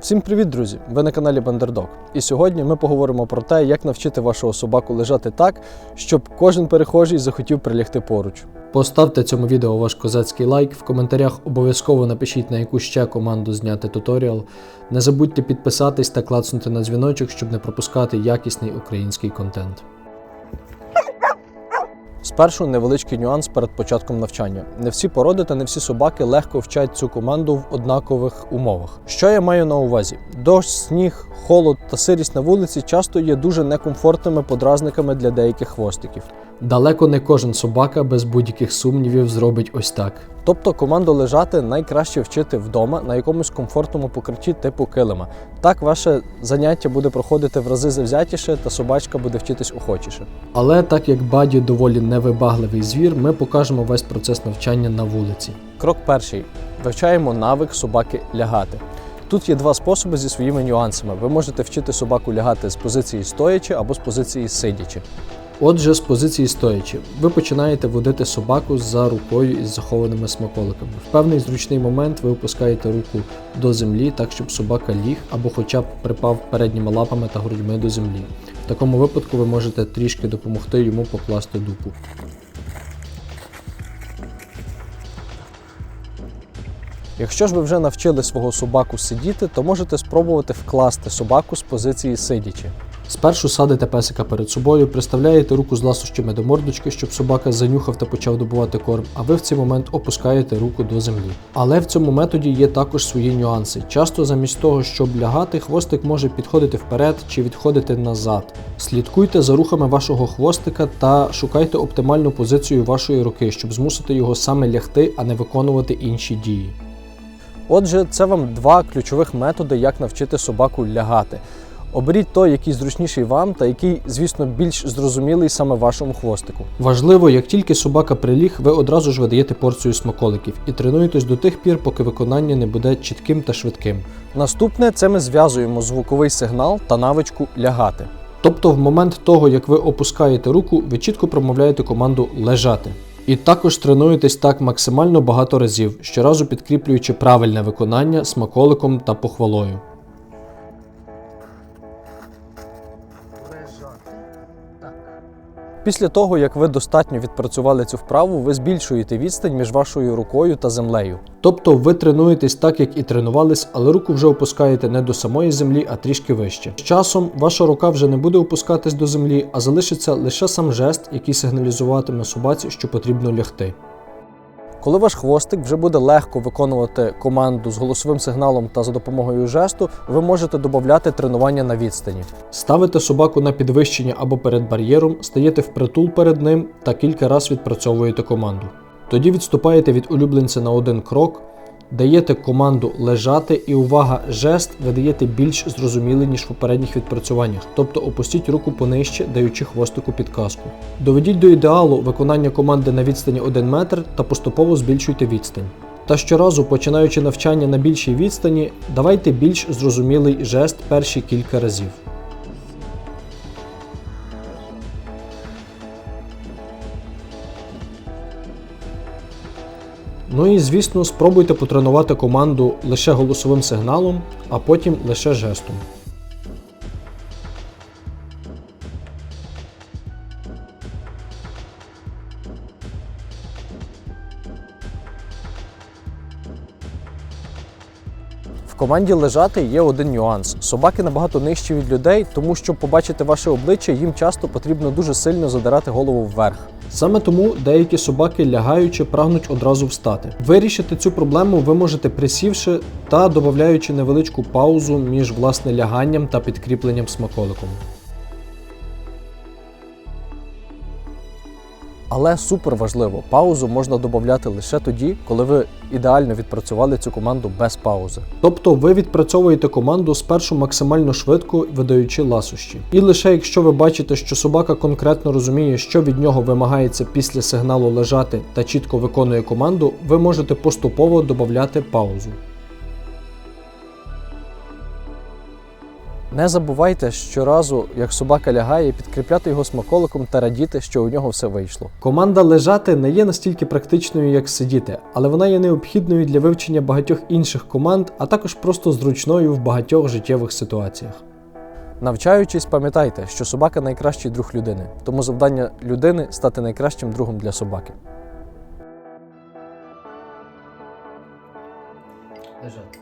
Всім привіт, друзі! Ви на каналі Бандердог. І сьогодні ми поговоримо про те, як навчити вашого собаку лежати так, щоб кожен перехожий захотів прилягти поруч. Поставте цьому відео ваш козацький лайк. В коментарях обов'язково напишіть на яку ще команду зняти туторіал. Не забудьте підписатись та клацнути на дзвіночок, щоб не пропускати якісний український контент. Спершу невеличкий нюанс перед початком навчання. Не всі породи та не всі собаки легко вчать цю команду в однакових умовах. Що я маю на увазі? Дощ, сніг, холод та сирість на вулиці часто є дуже некомфортними подразниками для деяких хвостиків. Далеко не кожен собака без будь-яких сумнівів зробить ось так. Тобто команду лежати найкраще вчити вдома на якомусь комфортному покритті типу килима. Так ваше заняття буде проходити в рази завзятіше та собачка буде вчитись охочіше. Але так як баді доволі невибагливий звір, ми покажемо весь процес навчання на вулиці. Крок перший: вивчаємо навик собаки лягати. Тут є два способи зі своїми нюансами. Ви можете вчити собаку лягати з позиції стоячи або з позиції сидячи. Отже, з позиції стоячи, ви починаєте водити собаку за рукою із захованими смаколиками. В певний зручний момент ви опускаєте руку до землі, так щоб собака ліг або хоча б припав передніми лапами та грудьми до землі. В такому випадку ви можете трішки допомогти йому покласти дупу. Якщо ж ви вже навчили свого собаку сидіти, то можете спробувати вкласти собаку з позиції сидячи. Спершу садите песика перед собою, приставляєте руку з ласощами до мордочки, щоб собака занюхав та почав добувати корм, а ви в цей момент опускаєте руку до землі. Але в цьому методі є також свої нюанси. Часто замість того, щоб лягати, хвостик може підходити вперед чи відходити назад. Слідкуйте за рухами вашого хвостика та шукайте оптимальну позицію вашої руки, щоб змусити його саме лягти, а не виконувати інші дії. Отже, це вам два ключових методи, як навчити собаку лягати. Оберіть той, який зручніший вам, та який, звісно, більш зрозумілий саме вашому хвостику. Важливо, як тільки собака приліг, ви одразу ж видаєте порцію смаколиків і тренуєтесь до тих пір, поки виконання не буде чітким та швидким. Наступне це ми зв'язуємо звуковий сигнал та навичку лягати. Тобто, в момент того, як ви опускаєте руку, ви чітко промовляєте команду лежати. І також тренуєтесь так максимально багато разів, щоразу підкріплюючи правильне виконання смаколиком та похвалою. Після того, як ви достатньо відпрацювали цю вправу, ви збільшуєте відстань між вашою рукою та землею. Тобто ви тренуєтесь так, як і тренувались, але руку вже опускаєте не до самої землі, а трішки вище. З часом ваша рука вже не буде опускатись до землі, а залишиться лише сам жест, який сигналізуватиме собаці, що потрібно лягти. Коли ваш хвостик вже буде легко виконувати команду з голосовим сигналом та за допомогою жесту, ви можете додати тренування на відстані. Ставите собаку на підвищення або перед бар'єром, стаєте впритул перед ним та кілька разів відпрацьовуєте команду. Тоді відступаєте від улюбленця на один крок, даєте команду лежати і увага, жест видаєте більш зрозумілий, ніж в попередніх відпрацюваннях, тобто опустіть руку понижче, даючи хвостику підказку. Доведіть до ідеалу виконання команди на відстані 1 метр та поступово збільшуйте відстань. Та щоразу, починаючи навчання на більшій відстані, давайте більш зрозумілий жест перші кілька разів. Ну і звісно, спробуйте потренувати команду лише голосовим сигналом, а потім лише жестом. Команді лежати є один нюанс. Собаки набагато нижчі від людей, тому щоб побачити ваше обличчя, їм часто потрібно дуже сильно задирати голову вверх. Саме тому деякі собаки лягаючи прагнуть одразу встати. Вирішити цю проблему ви можете присівши та додаючи невеличку паузу між власне ляганням та підкріпленням смаколиком. Але супер важливо, паузу можна додати лише тоді, коли ви ідеально відпрацювали цю команду без паузи. Тобто ви відпрацьовуєте команду спершу максимально швидко, видаючи ласощі. І лише якщо ви бачите, що собака конкретно розуміє, що від нього вимагається після сигналу лежати та чітко виконує команду, ви можете поступово додати паузу. Не забувайте щоразу, як собака лягає, підкріпляти його смаколиком та радіти, що у нього все вийшло. Команда лежати не є настільки практичною, як сидіти, але вона є необхідною для вивчення багатьох інших команд, а також просто зручною в багатьох життєвих ситуаціях. Навчаючись, пам'ятайте, що собака найкращий друг людини, тому завдання людини стати найкращим другом для собаки. Лежати.